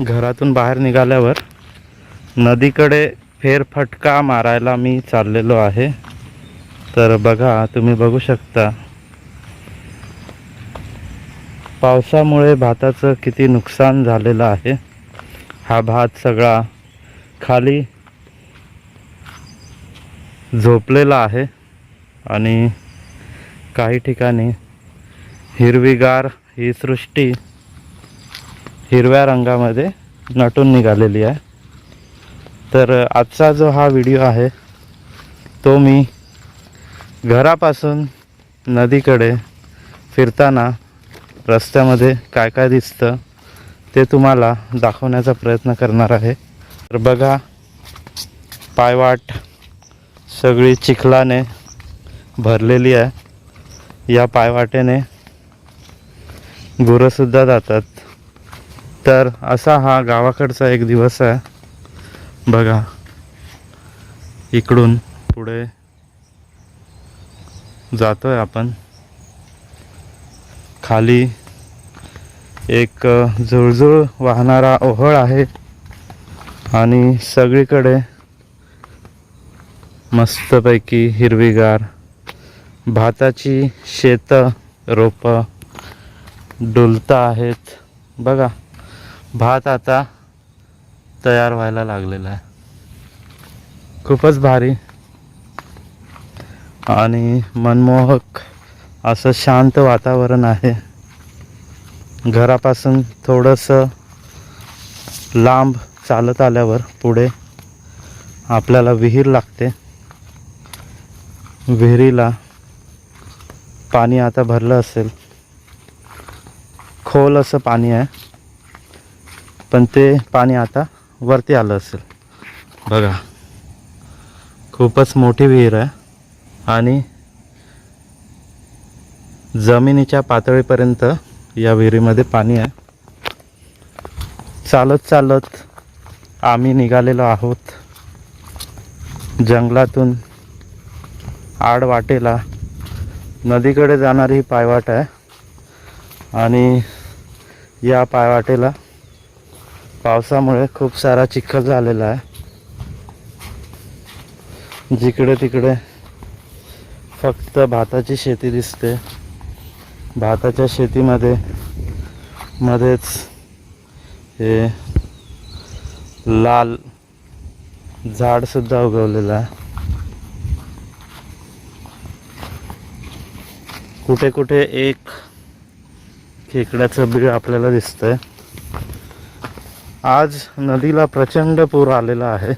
घरातून बाहेर निघाल्यावर नदीकडे फेरफटका मारायला मी चाललेलो आहे. तर बघा तुम्ही बघू शकता. पावसामुळे भाताचं किती नुकसान झालेलं आहे. हा भात सगळा खाली झोपलेला आहे आणि काही ठिकाणी हिरवीगार ही सृष्टी हिरव्या रंगामध्ये नटून निघालेली आहे. तर आजचा जो हा व्हिडिओ आहे तो मी घरापासून नदीकडे फिरताना रस्त्यामध्ये काय काय दिसतं ते तुम्हाला दाखवण्याचा प्रयत्न करणार आहे. तर बघा पायवाट सगळी चिखलाने भरलेली आहे. या पायवाटेने गुरंसुद्धा जातात. तर असा हा गावाकडचा एक दिवस आहे. बघा. इकडून पुढे जातो आहे आपण. खाली एक जुळजुळ झुळझुळ वाहणारा ओहळ आहे आणि सगळीकडे मस्तपैकी हिरवीगार भाताची शेतं रोपं डुलता आहेत. बघा. भात आता तयार व्हायला लागलेला आहे. खूपच भारी. आणि मनमोहक असं शांत वातावरण आहे. घरापासून थोडंसं लांब चालत आल्यावर पुढे आपल्याला विहीर लागते. विहिरीला पाणी आता भरलं असेल. खोल असं पाणी आहे. पण ते पाणी आता वरती आलं असेल. बघा. खूपच मोठी विहीर आहे आणि जमिनीच्या पातळीपर्यंत या विहिरीमध्ये पाणी आहे. चालत चालत आम्ही निघालेलो आहोत जंगलातून आडवाटेला नदीकडे जाणारी ही पायवाट आहे आणि या पायवाटेला पावसामुळे खूप सारा चिखल झालेला आहे. जिकडे तिकडे फक्त भाताची शेती दिसते. भाताच्या शेतीमध्ये मध्येच हे लाल झाडसुद्धा उगवलेलं आहे. कुठे कुठे एक खेकड्याचं बीळ आपल्याला दिसतंय. आज नदीला प्रचंड पूर आलेला आहे.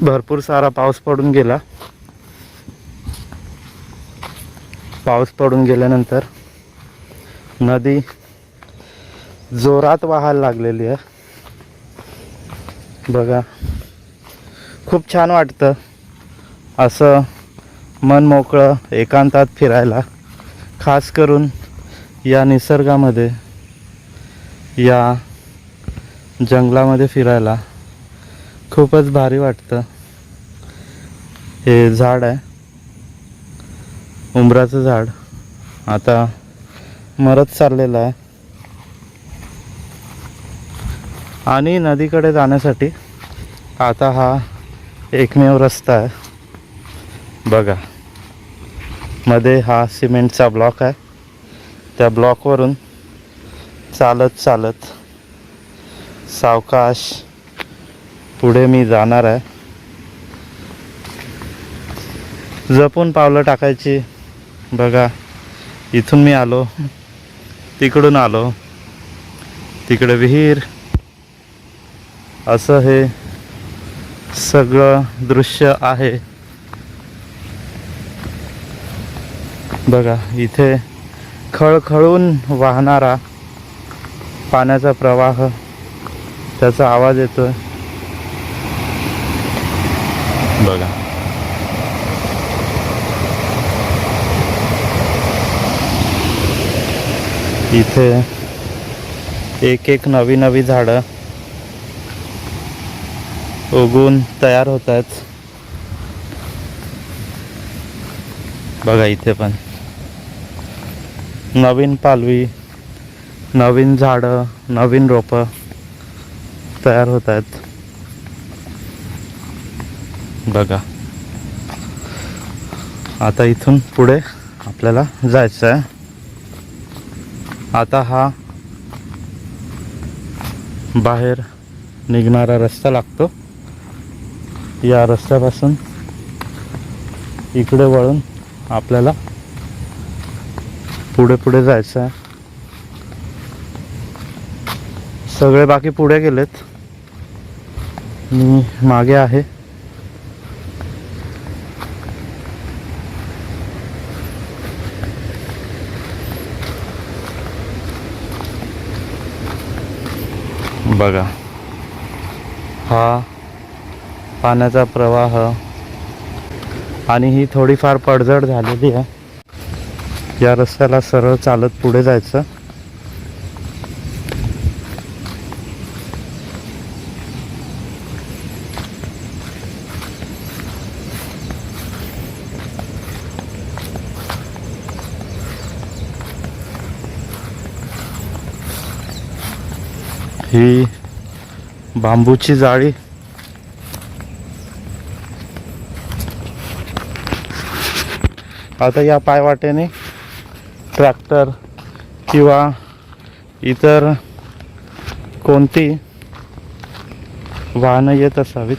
भरपूर सारा पाऊस पडून गेला. पाऊस पडून गेल्यानंतर नदी जोरात वाहायला लागलेली आहे. बघा खूप छान वाटतं असं मन मोकळं एकांतात फिरायला. खास करून या निसर्गामध्ये या जंगलामध्ये फिरायला खूपच भारी वाटतं. हे झाड आहे. उंबराचं झाड. आता मरत चाललेलं आहे. आणि नदीकडे जाण्यासाठी आता हा एकमेव रस्ता आहे. बघा. मध्ये हा सिमेंटचा ब्लॉक आहे. त्या ब्लॉकवरून चालत चालत सावकाश पुढे मी जाणार आहे. जपून पावलं टाकायची. बघा इथून मी आलो तिकडून आलो. तिकडे विहीर. असं हे सगळं दृश्य आहे. बघा इथे खळखळून वाहणारा पाण्याचा प्रवाह. त्याचा आवाज येतोय. बघा. इथे एक एक नवी नवी झाडं उगून तयार होत आहेत. बघा इथे पण. नवीन पालवी नवीन झाडं नवीन रोपं. तयार होत आहेत. बघा. आता इथून पुढे आपल्याला जायचं आहे. आता हा बाहेर निघणारा रस्ता लागतो. या रस्त्यापासून इकडे वळून आपल्याला पुढे पुढे जायचं आहे. सगळे बाकी पुढे गेलेत. मी मागे आहे. बघा. हा पाण्याचा प्रवाह आणि ही थोडीफार पडझड झालेली आहे. या रस्त्याला सरळ चालत पुढे जायचं. ही बांबूची जाळी. आता या पायवाटेने ट्रॅक्टर किंवा इतर कोणती वाहनं येत असावीत.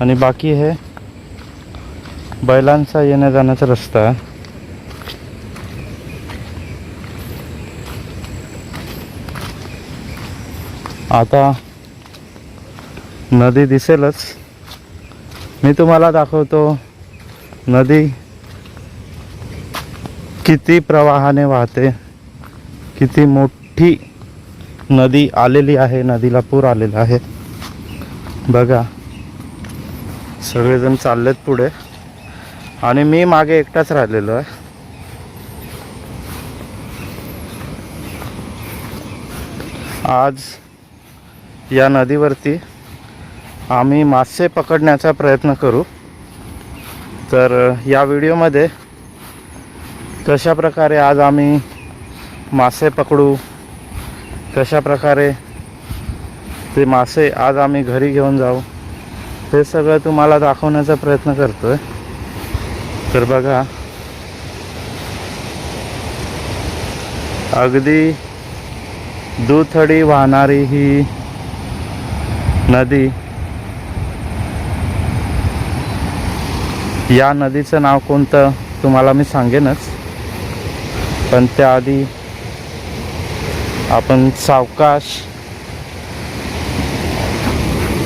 आणि बाकी हे बैलांचा येण्या जाण्याचा रस्ता आहे. आता नदी दिसेलच. मी तुम्हाला दाखवतो नदी किती प्रवाहाने वाहते किती मोठी नदी आलेली आहे नदीला पूर आलेला आहे. बघा सगळेजण चाललेत पुढे. आणि मी मागे एकटाच राहिलेलो आहे. आज या नदीवरती आम्ही मासे पकडण्याचा प्रयत्न करू. तर या व्हिडिओमध्ये कशा प्रकारे आज आम्ही मासे पकडू कशा प्रकारे ते मासे आज आम्ही घरी घेऊन जाऊ हे सगळं तुम्हाला दाखवण्याचा प्रयत्न करतो आहे तर बघा. अगदी दुथडी वाहणारी ही नदी. या नदीचं नाव कोणतं तुम्हाला मी सांगेनच. पण त्याआधी आपण सावकाश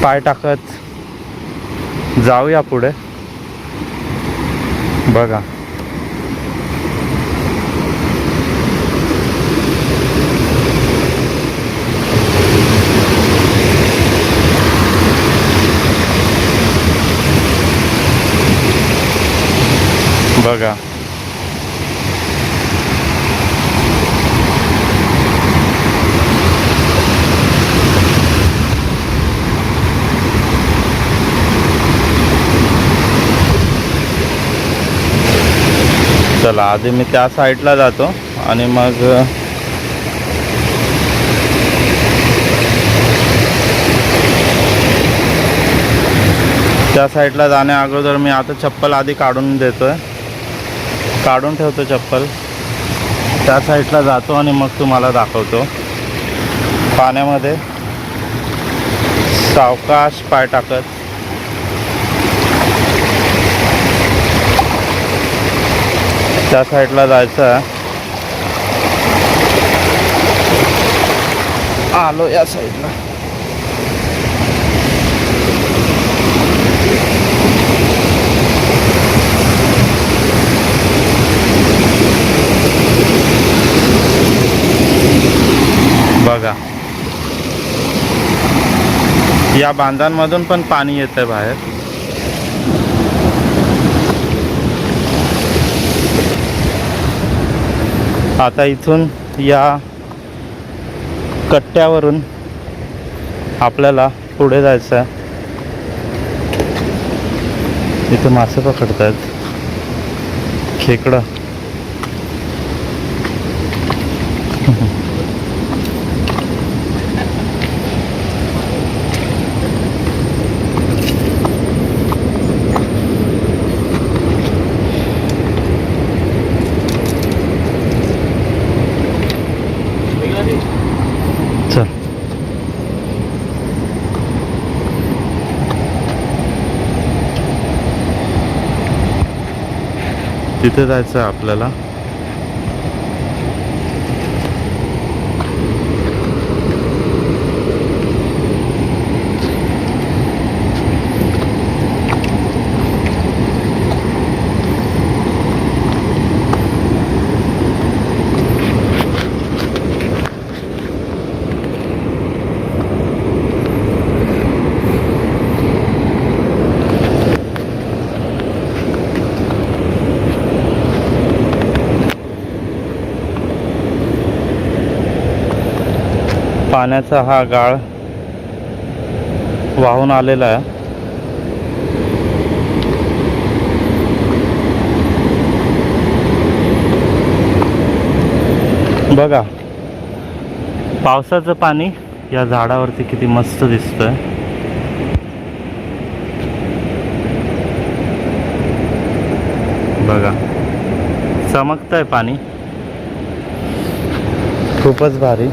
पाय टाकत जाऊया पुढे. बघा. बघा. चला आधी मी त्या साईडला जातो आणि मग त्या साईडला जाण्या अगोदर मी आता चप्पल आधी काढून देतोय. काढून ठेवतो चप्पल. त्या साईडला जातो आणि मग तुम्हाला दाखवतो. पाण्यामध्ये सावकाश पाय टाकत. त्या साईडला जायचं आहे. आलो या साईडला बघा. या बांधांमधून पण पाणी येतं बाहेर. आता इथून या कट्ट्यावरून आपल्याला पुढे जायचं आहे. इथे मासे पकडतात खेकडं. तिथे जायचं आहे आपल्याला. पाण्याचा हा गाळ वाहून आलेला आहे. बघा पावसाचं पाणी या झाडावरती किती मस्त दिसतंय. बघा चमकतंय पाणी. खूपच भारी.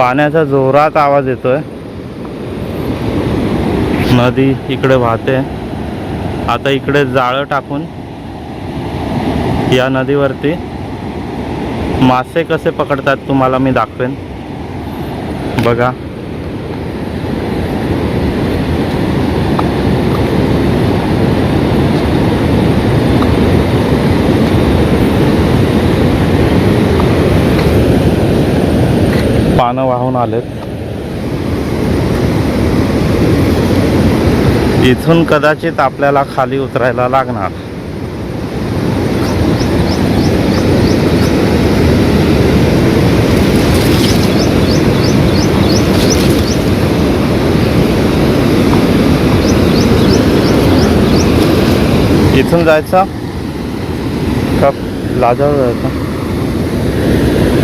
पाण्याचा जोरात आवाज येतोय. नदी इकडे वाहते. आता इकडे जाळं टाकून या नदीवरती मासे कसे पकडतात तुम्हाला मी दाखवेन. बघा. पानं वाहून आलेत. इथून कदाचित आपल्याला खाली उतरायला लागणार. इथून जायचं? का लाजावर जायचं?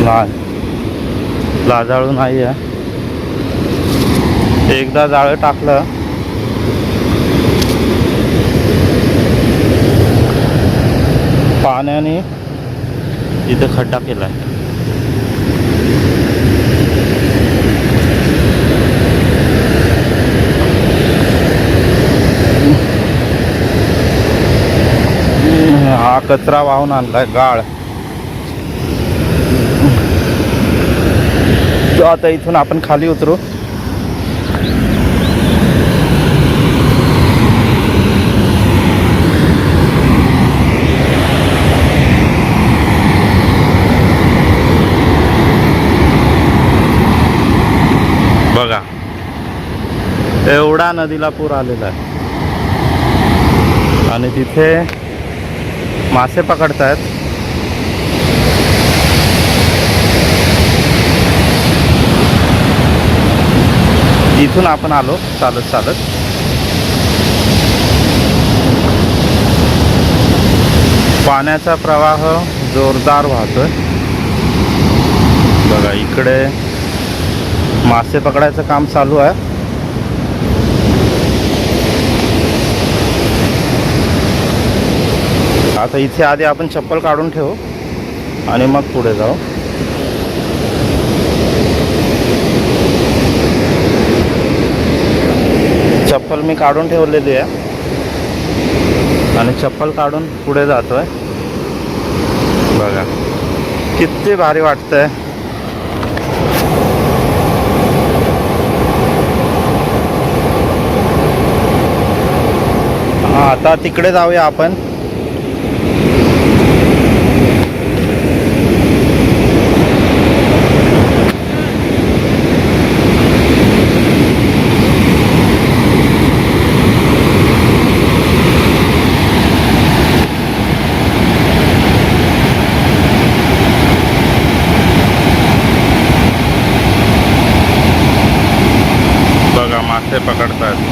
नाही. लाजाळू नाही आहे. एकदा जाळं टाकलं. पाण्याने इथं खड्डा केला आहे हा कचरा वाहून आणलाय गाळ. तो आता इथून आपण खाली उतरू. बघा. एवढा नदीला पूर आलेला आहे. आणि तिथे मासे पकडतायत. इथून आपण आलो चालत चालत. पाण्याचा प्रवाह जोरदार वाहतोय. बघा इकडे मासे पकडायचं काम चालू आहे. आता इथे आधी आपण चप्पल काढून ठेवू आणि मग पुढे जाऊ. चप्पल मी काढून ठेवलेली आहे. आणि चप्पल काढून पुढे जातोय. बघा किती भारी वाटतंय. हां आता तिकडे जाऊया आपण. покартать.